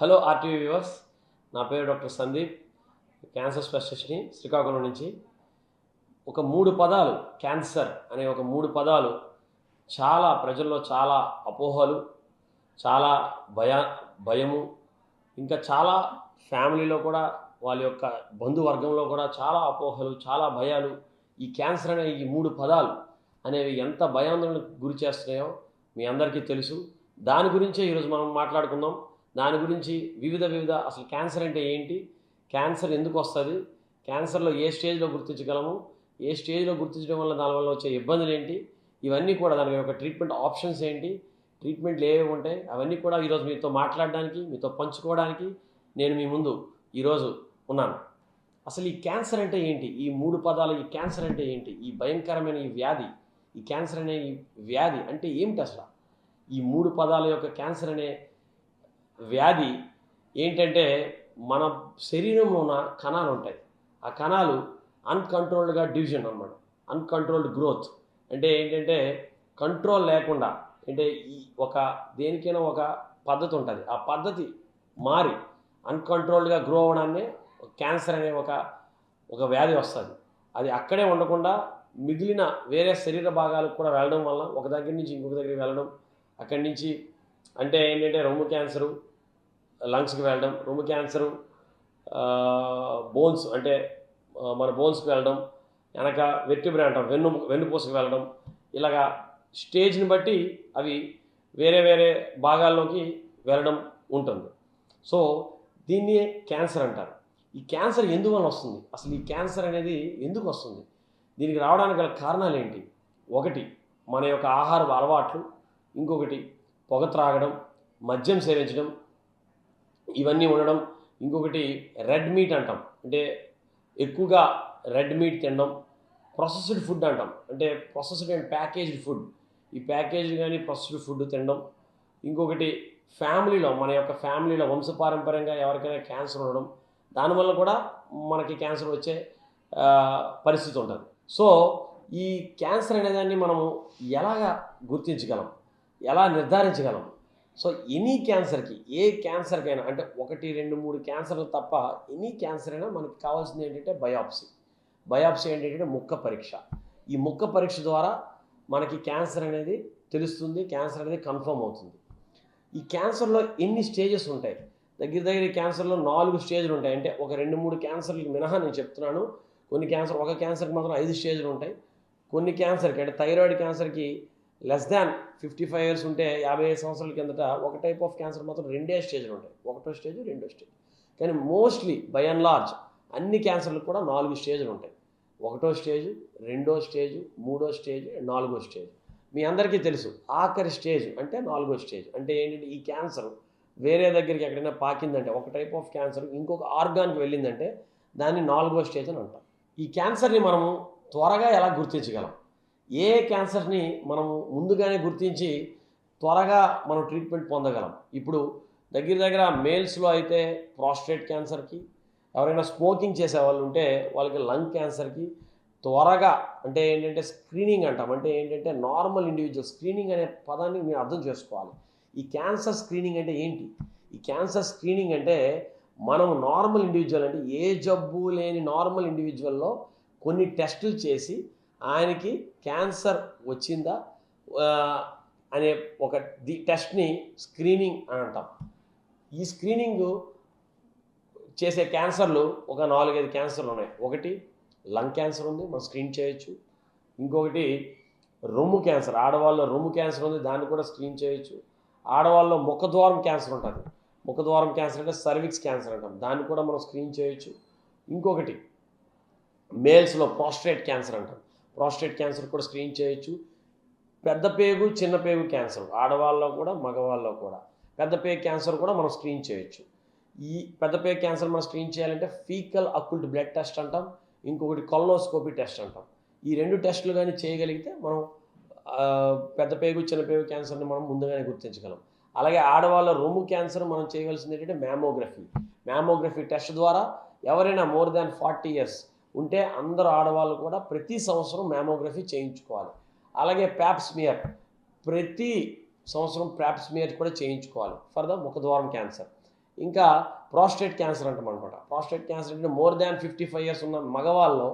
Hello RTV viewers నా పేరు doctor Sandeep cancer స్పెషలిస్ట్ని శ్రీకాకుళం నుంచి. ఒక మూడు పదాలు క్యాన్సర్ అనే ఒక మూడు పదాలు చాలా ప్రజల్లో చాలా అపోహలు చాలా భయ భయము ఇంకా చాలా ఫ్యామిలీలో కూడా వాళ్ళ యొక్క బంధువర్గంలో కూడా చాలా అపోహలు చాలా భయాలు. ఈ క్యాన్సర్ అనే ఈ మూడు పదాలు అనేవి ఎంత భయాందోళనకు గురి చేస్తున్నాయో మీ అందరికీ తెలుసు. దాని గురించే ఈరోజు మనం మాట్లాడుకుందాం. దాని గురించి వివిధ వివిధ అసలు క్యాన్సర్ అంటే ఏంటి? క్యాన్సర్ ఎందుకు వస్తుంది? క్యాన్సర్లో ఏ స్టేజ్లో గుర్తించగలము? ఏ స్టేజ్లో గుర్తించడం వల్ల దానివల్ల వచ్చే ఇబ్బందులు ఏంటి? ఇవన్నీ కూడా దాని యొక్క ట్రీట్మెంట్ ఆప్షన్స్ ఏంటి? ట్రీట్మెంట్లు ఏవేవి ఉంటాయి? అవన్నీ కూడా ఈరోజు మీతో మాట్లాడడానికి మీతో పంచుకోవడానికి నేను మీ ముందు ఈరోజు ఉన్నాను. అసలు ఈ క్యాన్సర్ అంటే ఏంటి? ఈ మూడు పదాలు ఈ క్యాన్సర్ అంటే ఏంటి? ఈ భయంకరమైన ఈ వ్యాధి ఈ క్యాన్సర్ అనే ఈ వ్యాధి అంటే ఏమిటి అసలు? ఈ మూడు పదాల యొక్క క్యాన్సర్ అనే వ్యాధి ఏంటంటే మన శరీరంలో ఉన్న కణాలు ఉంటాయి ఆ కణాలు అన్కంట్రోల్డ్గా డివిజన్ అనమాట. Uncontrolled growth. అంటే ఏంటంటే కంట్రోల్ లేకుండా అంటే ఈ ఒక దేనికైనా ఒక పద్ధతి ఉంటుంది ఆ పద్ధతి మారి అన్కంట్రోల్డ్గా గ్రో అవడాన్నే క్యాన్సర్ అనే ఒక ఒక వ్యాధి వస్తుంది. అది అక్కడే ఉండకుండా మిగిలిన వేరే శరీర భాగాలకు కూడా వెళ్ళడం వల్ల ఒక దగ్గర నుంచి ఇంకొక దగ్గరికి వెళ్ళడం అక్కడి నుంచి అంటే ఏంటంటే రొమ్ము క్యాన్సరు లంగ్స్కి వెళ్ళడం రొమ్ము క్యాన్సరు బోన్స్ అంటే మన బోన్స్కి వెళ్ళడం వెనక వెట్టిబ్రే అంటాం వెన్ను వెన్నుపూసకి వెళ్ళడం ఇలాగా స్టేజ్ని బట్టి అవి వేరే వేరే భాగాల్లోకి వెళ్ళడం ఉంటుంది. సో దీన్ని క్యాన్సర్ అంటారు. ఈ క్యాన్సర్ ఎందువల్ల వస్తుంది? అసలు ఈ క్యాన్సర్ అనేది ఎందుకు వస్తుంది? దీనికి రావడానికి గల కారణాలు ఏంటి? ఒకటి మన యొక్క ఆహార అలవాట్లు ఇంకొకటి పొగ త్రాగడం మద్యం సేవించడం ఇవన్నీ ఉండడం. ఇంకొకటి రెడ్ మీట్ అంటాం. అంటే ఎక్కువగా రెడ్ మీట్ తినడం. ప్రాసెస్డ్ ఫుడ్ అంటాం. అంటే ప్రాసెస్డ్ అండ్ ప్యాకేజ్డ్ ఫుడ్. ఈ ప్యాకేజ్ కానీ ప్రాసెస్డ్ ఫుడ్ తినడం. ఇంకొకటి ఫ్యామిలీలో మన యొక్క ఫ్యామిలీలో వంశపారంపర్యంగా ఎవరికైనా క్యాన్సర్ ఉండడం. దానివల్ల కూడా మనకి క్యాన్సర్ వచ్చే పరిస్థితి ఉంటుంది. సో ఈ క్యాన్సర్ అనేదాన్ని మనము ఎలాగా గుర్తించగలం? ఎలా నిర్ధారించగలం? సో ఎనీ క్యాన్సర్కి ఏ క్యాన్సర్కైనా అంటే ఒకటి రెండు మూడు క్యాన్సర్లు తప్ప ఎనీ క్యాన్సర్ అయినా మనకి కావాల్సింది ఏంటంటే బయాప్సీ. బయాప్సీ ఏంటంటే ముక్క పరీక్ష. ఈ ముక్క పరీక్ష ద్వారా మనకి క్యాన్సర్ అనేది తెలుస్తుంది క్యాన్సర్ అనేది కన్ఫర్మ్ అవుతుంది. ఈ క్యాన్సర్లో ఎన్ని స్టేజెస్ ఉంటాయి? దగ్గర దగ్గర క్యాన్సర్లో నాలుగు స్టేజ్లు ఉంటాయి. అంటే ఒక రెండు మూడు క్యాన్సర్లు మినహా నేను చెప్తున్నాను. కొన్ని క్యాన్సర్ ఒక క్యాన్సర్కి మాత్రం ఐదు స్టేజ్లు ఉంటాయి. కొన్ని క్యాన్సర్కి అంటే థైరాయిడ్ క్యాన్సర్కి less than fifty five years ఉంటే యాభై ఐదు సంవత్సరాల కిందట ఒక టైప్ ఆఫ్ క్యాన్సర్ మాత్రం రెండే స్టేజ్లు ఉంటాయి. ఒకటో స్టేజ్ రెండో స్టేజ్. కానీ మోస్ట్లీ బై అండ్ లార్జ్ అన్ని క్యాన్సర్లు కూడా నాలుగు స్టేజ్లు ఉంటాయి. ఒకటో స్టేజ్ రెండో స్టేజ్ మూడో స్టేజ్ నాలుగో స్టేజ్. మీ అందరికీ తెలుసు ఆఖరి స్టేజ్ అంటే నాలుగో స్టేజ్. అంటే ఏంటంటే ఈ క్యాన్సర్ వేరే దగ్గరికి ఎక్కడైనా పాకిందంటే ఒక టైప్ ఆఫ్ క్యాన్సర్ ఇంకొక ఆర్గాన్కి వెళ్ళిందంటే దాన్ని నాలుగో స్టేజ్ అని అంటాం. ఈ క్యాన్సర్ని మనము త్వరగా ఎలా గుర్తించగలం? ఏ క్యాన్సర్ని మనం ముందుగానే గుర్తించి త్వరగా మనం ట్రీట్మెంట్ పొందగలం. ఇప్పుడు దగ్గర దగ్గర మేల్స్లో అయితే ప్రాస్టేట్ క్యాన్సర్కి ఎవరైనా స్మోకింగ్ చేసే వాళ్ళు ఉంటే వాళ్ళకి లంగ్ క్యాన్సర్కి త్వరగా అంటే ఏంటంటే స్క్రీనింగ్ అంటాం. అంటే ఏంటంటే నార్మల్ ఇండివిజువల్ స్క్రీనింగ్ అనే పదాన్ని మీరు అర్థం చేసుకోవాలి. ఈ క్యాన్సర్ స్క్రీనింగ్ అంటే ఏంటి? ఈ క్యాన్సర్ స్క్రీనింగ్ అంటే మనం నార్మల్ ఇండివిజువల్ అంటే ఏ జబ్బు లేని నార్మల్ ఇండివిజువల్లో కొన్ని టెస్టులు చేసి ఆయనకి క్యాన్సర్ వచ్చిందా? అనే ఒక ది టెస్ట్ని స్క్రీనింగ్ అని అంటాం. ఈ స్క్రీనింగ్ చేసే క్యాన్సర్లు ఒక నాలుగైదు క్యాన్సర్లు ఉన్నాయి. ఒకటి లంగ్ క్యాన్సర్ ఉంది మనం స్క్రీన్ చేయొచ్చు. ఇంకొకటి రొమ్ము క్యాన్సర్ ఆడవాళ్ళలో రొమ్ము క్యాన్సర్ ఉంది దాన్ని కూడా స్క్రీన్ చేయొచ్చు. ఆడవాళ్ళలో ముఖద్వారం క్యాన్సర్ ఉంటుంది. ముఖద్వారం క్యాన్సర్ అంటే సర్విక్స్ క్యాన్సర్ అంటాం. దాన్ని కూడా మనం స్క్రీన్ చేయొచ్చు. ఇంకొకటి మేల్స్లో ప్రాస్ట్రేట్ క్యాన్సర్ అంటాం. ప్రాస్టేట్ క్యాన్సర్ కూడా స్క్రీన్ చేయొచ్చు. పెద్ద పేగు చిన్న పేగు క్యాన్సర్. ఆడవాళ్ళలో కూడా మగవాళ్ళలో కూడా. పెద్ద పేగు క్యాన్సర్ కూడా మనం స్క్రీన్ చేయొచ్చు. ఈ పెద్ద పేగు క్యాన్సర్ మనం స్క్రీన్ చేయాలంటే ఫీకల్ అక్యుల్ట్ బ్లడ్ టెస్ట్ అంటాం ఇంకొకటి కొలనోస్కోపీ టెస్ట్ అంటాం. ఈ రెండు టెస్టులు కానీ చేయగలిగితే మనం పెద్ద పేగు చిన్న పేగు క్యాన్సర్ని మనం ముందుగానే గుర్తించగలం. అలాగే ఆడవాళ్ళ రొమ్ము క్యాన్సర్ మనం చేయవలసింది ఏంటంటే మ్యామోగ్రఫీ. మ్యామోగ్రఫీ టెస్ట్ ద్వారా ఎవరైనా మోర్ దాన్ ఫార్టీ ఇయర్స్ ఉంటే అందరు ఆడవాళ్ళు కూడా ప్రతి సంవత్సరం మ్యామోగ్రఫీ చేయించుకోవాలి. అలాగే ప్యాప్స్మియర్ ప్రతి సంవత్సరం ప్యాప్స్మియర్ కూడా చేయించుకోవాలి. ఫర్ ద ముఖద్వారం క్యాన్సర్. ఇంకా ప్రాస్టేట్ క్యాన్సర్ అంటాం అనమాట ప్రాస్టేట్ క్యాన్సర్ అంటే more than fifty five years ఉన్న మగవాళ్ళలో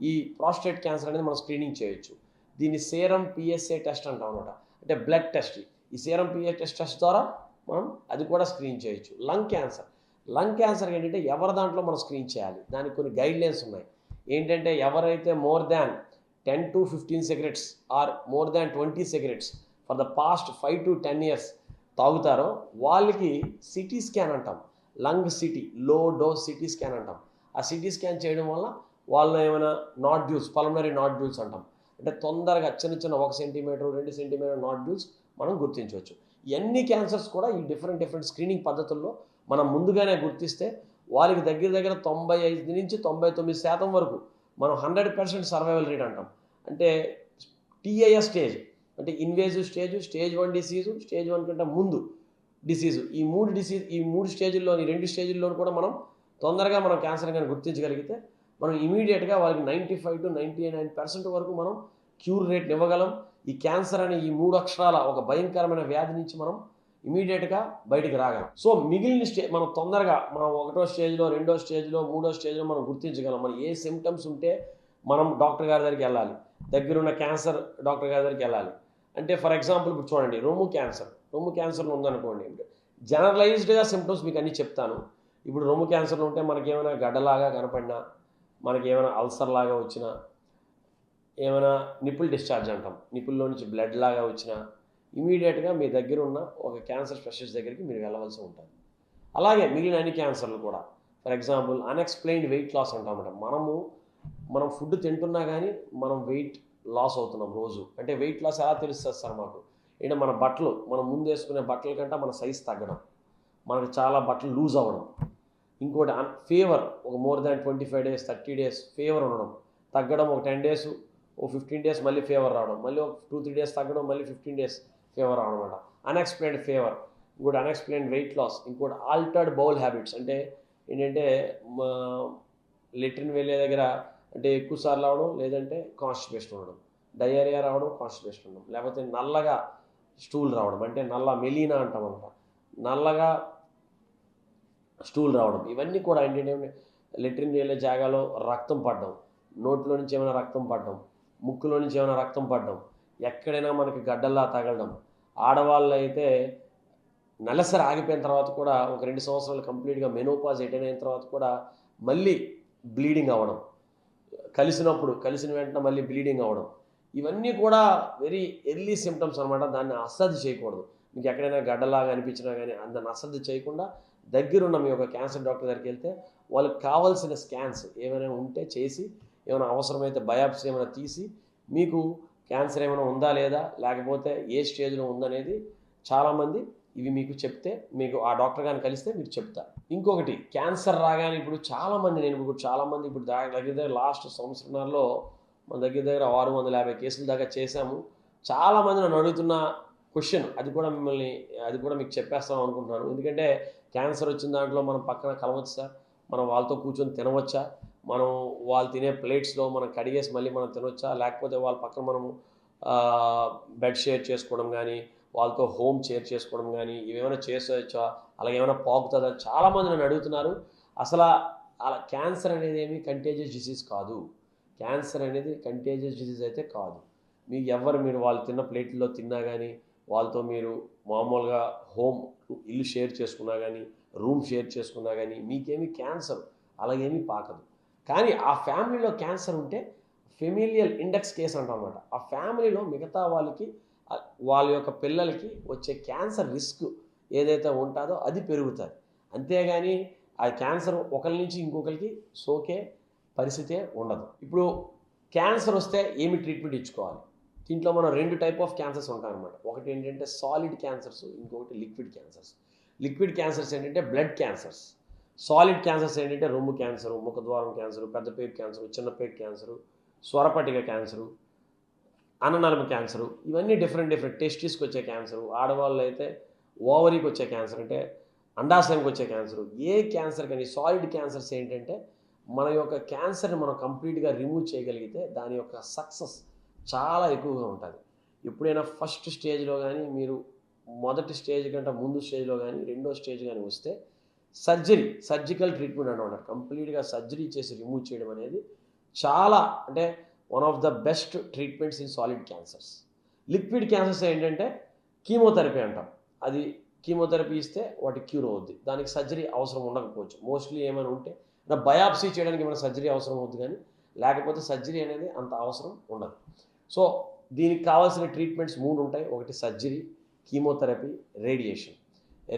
ఈ ప్రాస్టేట్ క్యాన్సర్ అనేది మనం స్క్రీనింగ్ చేయొచ్చు. దీన్ని సేరం పిఎస్ఏ టెస్ట్ అంటాం అనమాట అంటే బ్లడ్ టెస్ట్. ఈ సేరం పిఎస్ టెస్ట్ టెస్ట్ ద్వారా మనం అది కూడా స్క్రీన్ చేయొచ్చు. Lung cancer. లంగ్ క్యాన్సర్ ఏంటంటే ఎవరి దాంట్లో మనం స్క్రీన్ చేయాలి? దానికి కొన్ని గైడ్లైన్స్ ఉన్నాయి. ఏంటంటే ఎవరైతే more than ten to fifteen cigarettes or more than twenty cigarettes for the past five to ten years తాగుతారో వాళ్ళకి సిటీ స్కాన్ అంటాం. Lung CT low dose CT scan అంటాం. ఆ సిటీ స్కాన్ చేయడం వల్ల వాళ్ళు ఏమైనా nodules pulmonary nodules అంటాం. అంటే తొందరగా చిన్న చిన్న ఒక సెంటీమీటర్ రెండు సెంటీమీటర్ నాట్ డ్యూల్స్ మనం గుర్తించవచ్చు. ఎన్ని క్యాన్సర్స్ కూడా ఈ డిఫరెంట్ డిఫరెంట్ స్క్రీనింగ్ పద్ధతుల్లో మనం ముందుగానే గుర్తిస్తే వాళ్ళకి దగ్గర దగ్గర తొంభై ఐదు నుంచి తొంభై తొమ్మిది శాతం వరకు మనం హండ్రెడ్ పర్సెంట్ సర్వైవల్ రేట్ అంటాం. అంటే టీఐఎస్ స్టేజ్ అంటే invasive stage stage one disease stage one కంటే ముందు డిసీజు. ఈ మూడు డిసీజ్ ఈ మూడు స్టేజ్ల్లో ఈ రెండు స్టేజ్ల్లో కూడా మనం తొందరగా మనం క్యాన్సర్ కానీ గుర్తించగలిగితే మనం ఇమీడియట్గా వాళ్ళకి ninety five to ninety nine percent వరకు మనం క్యూర్ రేట్ ఇవ్వగలం. ఈ క్యాన్సర్ అనే ఈ మూడు అక్షరాల ఒక భయంకరమైన వ్యాధి నుంచి మనం ఇమీడియట్గా బయటికి రాగలం. సో మిగిలిన స్టే మనం తొందరగా మనం ఒకటో స్టేజ్లో రెండో స్టేజ్లో మూడో స్టేజ్లో మనం గుర్తించగలం. మనం ఏ సిమ్టమ్స్ ఉంటే మనం డాక్టర్ గారి దగ్గరికి వెళ్ళాలి. దగ్గరున్న క్యాన్సర్ డాక్టర్ గారి దగ్గరికి వెళ్ళాలి. అంటే ఫర్ ఎగ్జాంపుల్ ఇప్పుడు చూడండి రొమ్ము క్యాన్సర్. రొమ్ము క్యాన్సర్లో ఉందనుకోండి. జనరలైజ్డ్గా సిమ్టమ్స్ మీకు అన్నీ చెప్తాను. ఇప్పుడు రొమ్ము క్యాన్సర్లో ఉంటే మనకేమైనా గడ్డలాగా కనపడినా మనకి ఏమైనా అల్సర్ లాగా వచ్చినా ఏమైనా నిప్పుల్ డిశ్చార్జ్ అంటాం. నిప్పుల్లో నుంచి బ్లడ్ లాగా వచ్చినా ఇమీడియట్గా మీ దగ్గర ఉన్న ఒక క్యాన్సర్ స్పెషలిస్ట్ దగ్గరికి మీరు వెళ్ళవలసి ఉంటుంది. అలాగే మిగిలిన అన్ని క్యాన్సర్లు కూడా. For example unexplained weight loss అంటామట. మనము మనం ఫుడ్ తింటున్నా కానీ మనం వెయిట్ లాస్ అవుతున్నాం రోజు. అంటే వెయిట్ లాస్ ఎలా తెలుస్తుంది సార్ మాకు? ఏంటంటే మన బట్టలు మనం ముందు వేసుకునే బట్టల కంటే మన సైజ్ తగ్గడం. మనకు చాలా బట్టలు లూజ్ అవ్వడం. ఇంకోటి అన్ ఫీవర్ ఒక more than twenty five days thirty days fever ఉండడం. తగ్గడం ఒక టెన్ డేస్ ఓ ఫిఫ్టీన్ డేస్ మళ్ళీ ఫీవర్ రావడం. మళ్ళీ ఒక టూ త్రీ డేస్ తగ్గడం మళ్ళీ ఫిఫ్టీన్ డేస్ ఫేవర్ అనమాట అన్ఎక్స్ప్లెయిన్డ్ ఫేవర్ ఇంకోటి అన్ఎక్స్ప్లెయిన్డ్ వెయిట్ లాస్ ఇంకోటి ఆల్టర్డ్ బౌల్ హ్యాబిట్స్ అంటే ఏంటంటే లెట్రిన్ వెళ్ళే దగ్గర అంటే ఎక్కువ సార్లు రావడం లేదంటే కాన్స్టిపేషన్ ఉండడం. డయేరియా రావడం కాన్స్టిపేషన్ ఉండడం. లేకపోతే నల్లగా స్టూల్ రావడం. అంటే నల్ల మెలీనా అంటాం అనమాట నల్లగా స్టూల్ రావడం. ఇవన్నీ కూడా ఏంటంటే లెట్రిన్ వెళ్ళే జాగాలో రక్తం పడడం. నోట్లో నుంచి ఏమైనా రక్తం పడడం. ముక్కులో నుంచి ఏమైనా రక్తం పడడం. ఎక్కడైనా మనకి గడ్డల్లా తగలడం. ఆడవాళ్ళు అయితే నెలసరి ఆగిపోయిన తర్వాత కూడా ఒక రెండు సంవత్సరాలు కంప్లీట్గా మెనోపాజ్ అటెండ్ అయిన తర్వాత కూడా మళ్ళీ బ్లీడింగ్ అవ్వడం. కలిసినప్పుడు కలిసిన వెంటనే మళ్ళీ బ్లీడింగ్ అవ్వడం. ఇవన్నీ కూడా వెరీ ఎర్లీ సిమ్టమ్స్ అనమాట దాన్ని అశ్రద్ధ చేయకూడదు. మీకు ఎక్కడైనా గడ్డలాగా అనిపించినా కానీ దాన్ని అశ్రద్ధ చేయకుండా దగ్గరున్న మీ యొక్క క్యాన్సర్ డాక్టర్ దగ్గరికి వెళ్తే వాళ్ళకి కావాల్సిన స్కాన్స్ ఏమైనా ఉంటే చేసి ఏమైనా అవసరమైతే బయాప్సీ ఏమైనా తీసి మీకు క్యాన్సర్ ఏమైనా ఉందా లేదా? లేకపోతే ఏ స్టేజ్లో ఉందనేది చాలామంది ఇవి మీకు చెప్తే మీకు ఆ డాక్టర్ గారిని కలిస్తే మీరు చెప్తారు ఇంకొకటి క్యాన్సర్ రాగానే ఇప్పుడు చాలామంది నేను ఇప్పుడు చాలామంది ఇప్పుడు దగ్గర దగ్గర లాస్ట్ సంవత్సరంలో మన దగ్గర దగ్గర ఆరు వందల యాభై కేసుల దాకా చేశాము. చాలామంది నన్ను అడుగుతున్న క్వశ్చన్ అది కూడా మిమ్మల్ని అది కూడా మీకు చెప్పేస్తాం అనుకుంటున్నాను. ఎందుకంటే క్యాన్సర్ వచ్చిన దాంట్లో మనం పక్కన కలవచ్చు? సార్ మనం వాళ్ళతో కూర్చొని తినవచ్చా? మనం వాళ్ళు తినే ప్లేట్స్లో మనం కడిగేసి మళ్ళీ మనం తినవచ్చా లేకపోతే వాళ్ళ పక్కన మనము బెడ్ షేర్ చేసుకోవడం కానీ వాళ్ళతో హోమ్ షేర్ చేసుకోవడం కానీ ఇవేమైనా చేసేయచ్చా అలాగే ఏమైనా పాకుతుందా చాలామంది నన్ను అడుగుతున్నారు. అసలు అలా క్యాన్సర్ అనేది ఏమి కంటేజియస్ డిసీజ్ కాదు. క్యాన్సర్ అనేది కంటేజియస్ డిసీజ్ అయితే కాదు. మీకు ఎవరు మీరు వాళ్ళు తిన్న ప్లేట్లో తిన్నా కానీ వాళ్ళతో మీరు మామూలుగా హోమ్ ఇల్లు షేర్ చేసుకున్నా కానీ రూమ్ షేర్ చేసుకున్నా కానీ మీకేమీ క్యాన్సర్ అలాగేమీ పాకదు. కానీ ఆ ఫ్యామిలీలో క్యాన్సర్ ఉంటే ఫెమిలియల్ ఇండెక్స్ కేసు అంటాం అనమాట ఆ ఫ్యామిలీలో మిగతా వాళ్ళకి వాళ్ళ యొక్క పిల్లలకి వచ్చే క్యాన్సర్ రిస్క్ ఏదైతే ఉంటుందో అది పెరుగుతుంది. అంతేగాని ఆ క్యాన్సర్ ఒకరి నుంచి ఇంకొకరికి సోకే పరిస్థితే ఉండదు. ఇప్పుడు క్యాన్సర్ వస్తే ఏమి ట్రీట్మెంట్ ఇచ్చుకోవాలి? దీంట్లో మనం రెండు టైప్ ఆఫ్ క్యాన్సర్స్ ఉంటాయన్నమాట. ఒకటి ఏంటంటే సాలిడ్ క్యాన్సర్స్ ఇంకొకటి లిక్విడ్ క్యాన్సర్స్. లిక్విడ్ క్యాన్సర్స్ ఏంటంటే బ్లడ్ క్యాన్సర్స్. సాలిడ్ క్యాన్సర్స్ ఏంటంటే రొమ్ము క్యాన్సరు ముఖద్వారం క్యాన్సర్ పెద్దపేట క్యాన్సరు చిన్నపేట క్యాన్సరు స్వరపటిక క్యాన్సరు అన్ననలమ క్యాన్సరు ఇవన్నీ డిఫరెంట్ డిఫరెంట్ టెస్టిస్కి వచ్చే క్యాన్సరు ఆడవాళ్ళు అయితే ఓవరీకి వచ్చే క్యాన్సర్ అంటే అండాశయంకి వచ్చే క్యాన్సర్. ఏ క్యాన్సర్ కానీ సాలిడ్ క్యాన్సర్స్ ఏంటంటే మన యొక్క క్యాన్సర్ని మనం కంప్లీట్గా రిమూవ్ చేయగలిగితే దాని యొక్క సక్సెస్ చాలా ఎక్కువగా ఉంటుంది. ఎప్పుడైనా ఫస్ట్ స్టేజ్లో కానీ మీరు మొదటి స్టేజ్ కంటే ముందు స్టేజ్లో కానీ రెండో స్టేజ్ కానీ వస్తే సర్జరీ సర్జికల్ ట్రీట్మెంట్ అనమాట కంప్లీట్గా సర్జరీ చేసి రిమూవ్ చేయడం అనేది చాలా అంటే one of the best treatments in solid cancers. Liquid cancers ఏంటంటే కీమోథెరపీ అంటాం. అది కీమోథెరపీ ఇస్తే వాటి క్యూర్ అవుద్ది. దానికి సర్జరీ అవసరం ఉండకపోవచ్చు. మోస్ట్లీ ఏమైనా ఉంటే నా బయాప్సీ చేయడానికి ఏమైనా సర్జరీ అవసరం అవుతుంది కానీ లేకపోతే సర్జరీ అనేది అంత అవసరం ఉండదు. సో దీనికి కావాల్సిన ట్రీట్మెంట్స్ మూడు ఉంటాయి. ఒకటి సర్జరీ కీమోథెరపీ రేడియేషన్.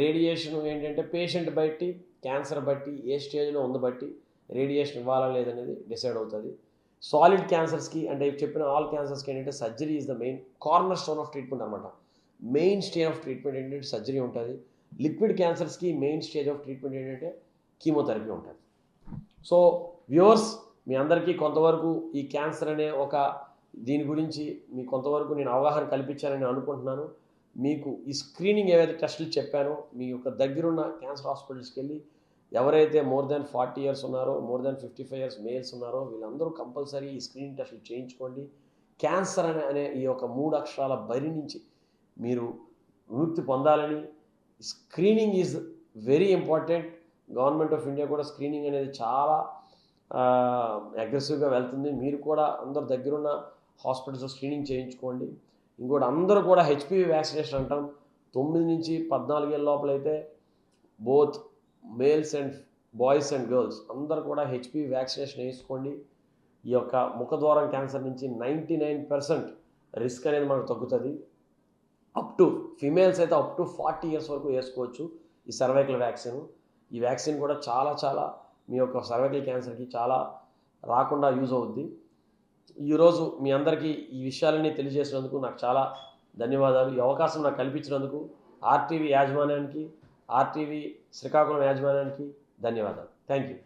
రేడియేషన్ ఏంటంటే పేషెంట్ బట్టి క్యాన్సర్ బట్టి ఏ స్టేజ్లో ఉంది బట్టి రేడియేషన్ ఇవ్వాలా లేదనేది డిసైడ్ అవుతుంది. సాలిడ్ క్యాన్సర్స్కి అంటే చెప్పిన ఆల్ క్యాన్సర్స్కి ఏంటంటే surgery is the main cornerstone of treatment అనమాట మెయిన్ స్టేజ్ ఆఫ్ ట్రీట్మెంట్ ఏంటంటే సర్జరీ ఉంటుంది. లిక్విడ్ క్యాన్సర్స్కి మెయిన్ స్టేజ్ ఆఫ్ ట్రీట్మెంట్ ఏంటంటే కీమోథెరపీ ఉంటుంది. సో వ్యూవర్స్ మీ అందరికీ కొంతవరకు ఈ క్యాన్సర్ అనే ఒక దీని గురించి మీ కొంతవరకు నేను అవగాహన కల్పించాలని అనుకుంటున్నాను. మీకు ఈ స్క్రీనింగ్ ఏవైతే టెస్టులు చెప్పానో మీ యొక్క దగ్గరున్న క్యాన్సర్ హాస్పిటల్స్కి వెళ్ళి ఎవరైతే మోర్ దాన్ ఫార్టీ ఇయర్స్ ఉన్నారో more than fifty five years males ఉన్నారో వీళ్ళందరూ కంపల్సరీ ఈ స్క్రీనింగ్ టెస్టులు చేయించుకోండి. క్యాన్సర్ అనే అనే ఈ యొక్క మూడు అక్షరాల బరి నుంచి మీరు విముక్తి పొందాలని screening is very important government of India కూడా స్క్రీనింగ్ అనేది చాలా అగ్రెసివ్గా వెళ్తుంది. మీరు కూడా అందరు దగ్గరున్న హాస్పిటల్స్లో స్క్రీనింగ్ చేయించుకోండి. ఇంకోటి అందరూ కూడా హెచ్పివి వ్యాక్సినేషన్ అంటాం. తొమ్మిది నుంచి పద్నాలుగేళ్ళ లోపలైతే both males and boys and girls అందరూ కూడా హెచ్పివి వ్యాక్సినేషన్ వేసుకోండి. ఈ యొక్క ముఖద్వారం క్యాన్సర్ నుంచి నైంటీ నైన్ పర్సెంట్ రిస్క్ అనేది మనకు తగ్గుతుంది. అప్ టు ఫిమేల్స్ అయితే అప్ టు ఫార్టీ ఇయర్స్ వరకు వేసుకోవచ్చు ఈ సర్వైకల్ వ్యాక్సిన్ ఈ వ్యాక్సిన్ కూడా చాలా చాలా మీ యొక్క సర్వైకల్ క్యాన్సర్కి చాలా రాకుండా యూజ్ అవుద్ది. ఈరోజు మీ అందరికీ ఈ విషయాలన్నీ తెలియజేసినందుకు నాకు చాలా ధన్యవాదాలు. ఈ అవకాశం నాకు కల్పించినందుకు ఆర్టీవీ యాజమాన్యానికి ఆర్టీవీ శ్రీకాకుళం యాజమాన్యానికి ధన్యవాదాలు. Thank you